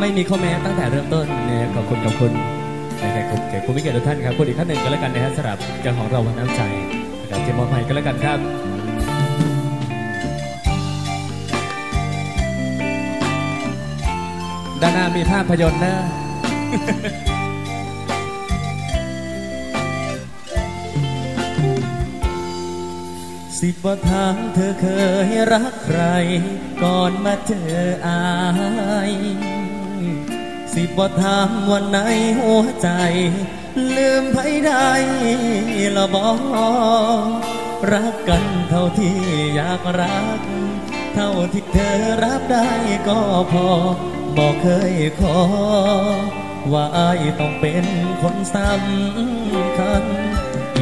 ไม่มีข้อแม้ตั้งแต่เริ่มต้นเนะครับขอบคุณขอบคุณนะครับขอบคุณคุณมิเกลทุกท่านครับคุณอีกท่านหนึ่งก็แล้วกันนะฮะสำหรับเจ้าของเราวันน้ำใจนะครับที่มอบให้ก็แล้วกันครับด้านหน้ามีภาพยนตร์นะ สิบว่าทางเธอเคยรักใคร ก่อนมาเจออายสิบว่าทางวันไหนหัวใจ ลืมไผได้ละบอกรักกันเท่าที่อยากรัก เท่าที่เธอรับได้ก็พอบอกเคยขอ ว่าอายต้องเป็นคนสำคัญ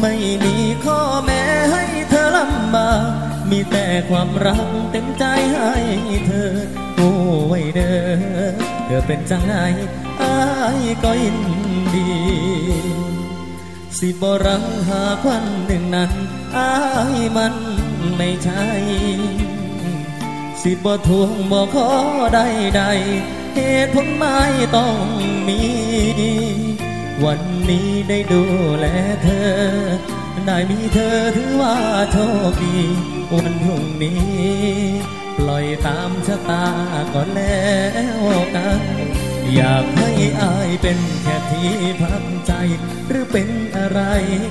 ไม่มีข้อแม้ให้เธอลำบากมีแต่ความรักเต็มใจให้เธอ โอ้ยเด้อเธอเป็นจังไงอายก็ยินดี สิบรังหากวันหนึ่งนั้นอายมันไม่ใช่สิบทวงบ่ขอใดใดเหตุผลไม่ต้องมี วันนี้ได้ดูแลเธอ ได้มีเธอถือว่าโชคดี วันพรุ่งนี้ ปล่อยตามชะตาก็แล้วกัน อยากให้อายเป็นแค่ที่พักใจ หรือเป็นอะไร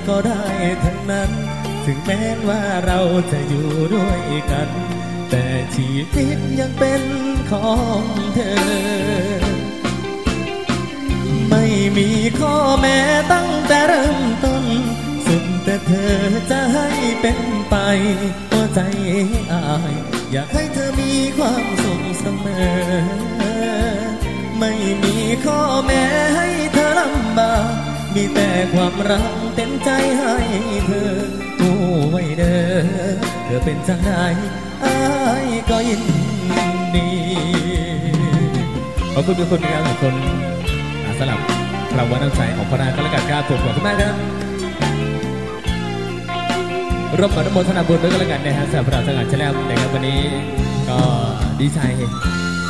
ก็ได้ทั้งนั้น ถึงแม้ว่าเราจะอยู่ด้วยกัน แต่ชีวิตยังเป็นของเธอ ม่มีข้อแม้ตั้งแต่เริ่มต้น สุดแต่เธอจะให้เป็นไปหัวใจอาย อยากให้เธอมีความสุขเสมอ ไม่มีข้อแม้ให้เธอลำบาก มีแต่ความรักเต็มใจให้เธอโอ้ไว้เด้อเธอเป็นจังไดอายก็ยินดีขอบคุณทุกคนนะครับขอบคุณอ่าสำหรับ รางวัลน้ำใจของพระนาก็แล้วกันครับผมขอบคุณมากครับร่วมกับน้ำมนธนาบุญด้วยกันแล้วกันนะฮะสำหรับเราสงัดชแนลนะครับวันนี้ก็ดีใจ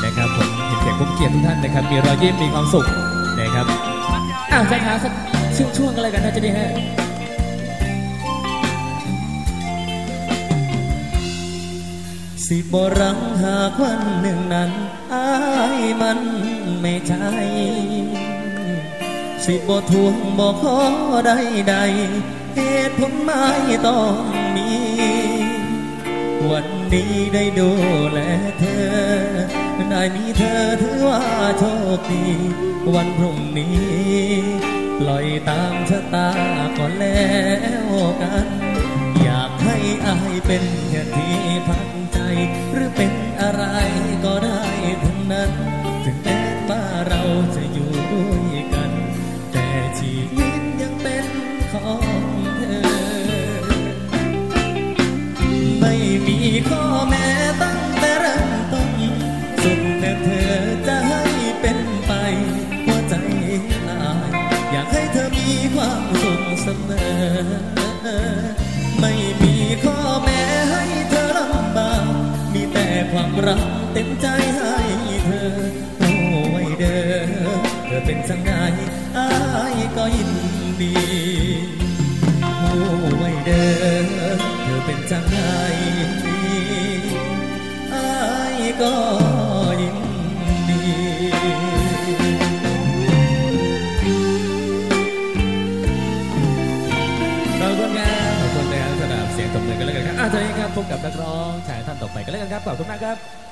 นะครับผมเห็นเสียงผมเกียรติทุกท่านนะครับ มีรอยยิ้มมีความสุขนะครับอ้าวใจขาสักช่วงช่วงๆกันเลยกันนะจะดีฮะสิบรังหากวันหนึ่งนั้นอายมันไม่ใช่ สิบทวงบอกขอใดใดๆเหตุผลไม่ต้องมี วันนี้ได้ดูแลเธอได้มีเธอถือว่าโชคดี วันพรุ่งนี้ ปล่อยตามชะตาก่อนแล้วกัน อยากให้อายเป็นแค่ที่พักใจ หรือเป็นอะไรก็ได้ทั้งนั้น ข้อแม้ตั้งแต่เริ่มต้นสุดแต่เธอจะให้เป็นไปหัวใจอายอยากให้เธอมีความสุขเสมอ ไม่มีข้อแม้ให้เธอลำบากมีแต่ความรักเต็มใจให้เธอโอ้ยเด้อเธอเป็นจังไงอายก็ยินดีโอ้ยเด้อเธอเป็นจังไง ก็ยินดีขอบคุณครับขอบคุณนะครับสำหรับเสียงตบมือกันแล้วกันครับอาจารย์ครับพบกับนักร้องชายท่านต่อไปกันแล้วกันครับขอบคุณมากครับ